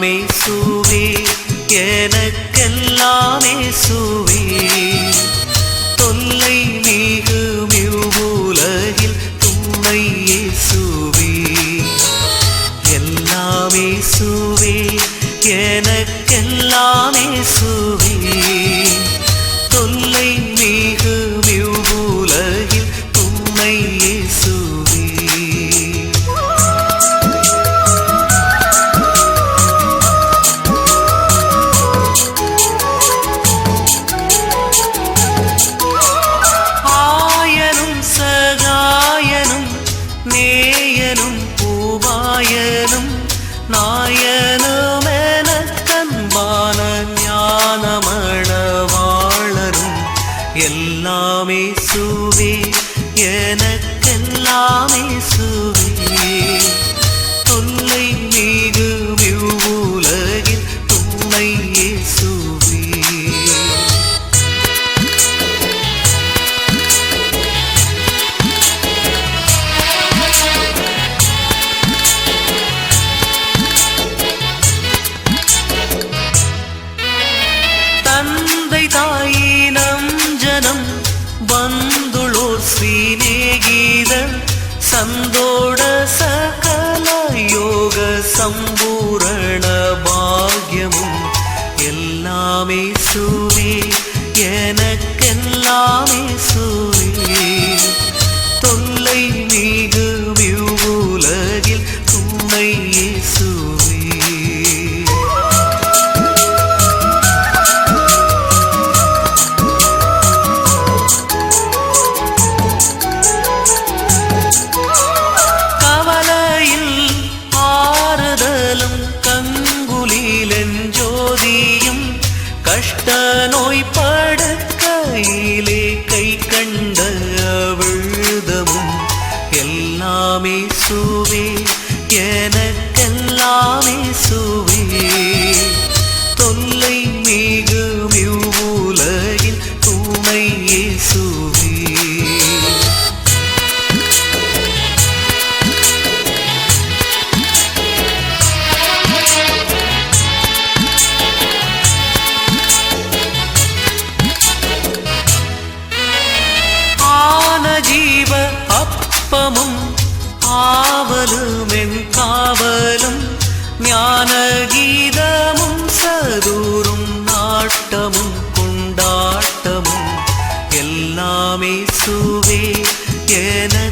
எல்லாமே சுவே எனக்கெல்லாமே சுவே. தொல்லை மிகும் இவ்வுலகில் துணை இயேசுவே எல்லாமே சுவே எனக்கெல்லாமே சுவே. எல்லாமே சுவே எனக்கெல்லாம் ಬಂದೋ எனக்கெல்லாமே சுவே தொல்லை மிகும் இவ்வுலகில் துணை இயேசுவே ஆன ஜீவ காவலும் ஞான கீதமும் சதூரும் நாட்டமும் கொண்டாட்டமும். எல்லாமே சுவே என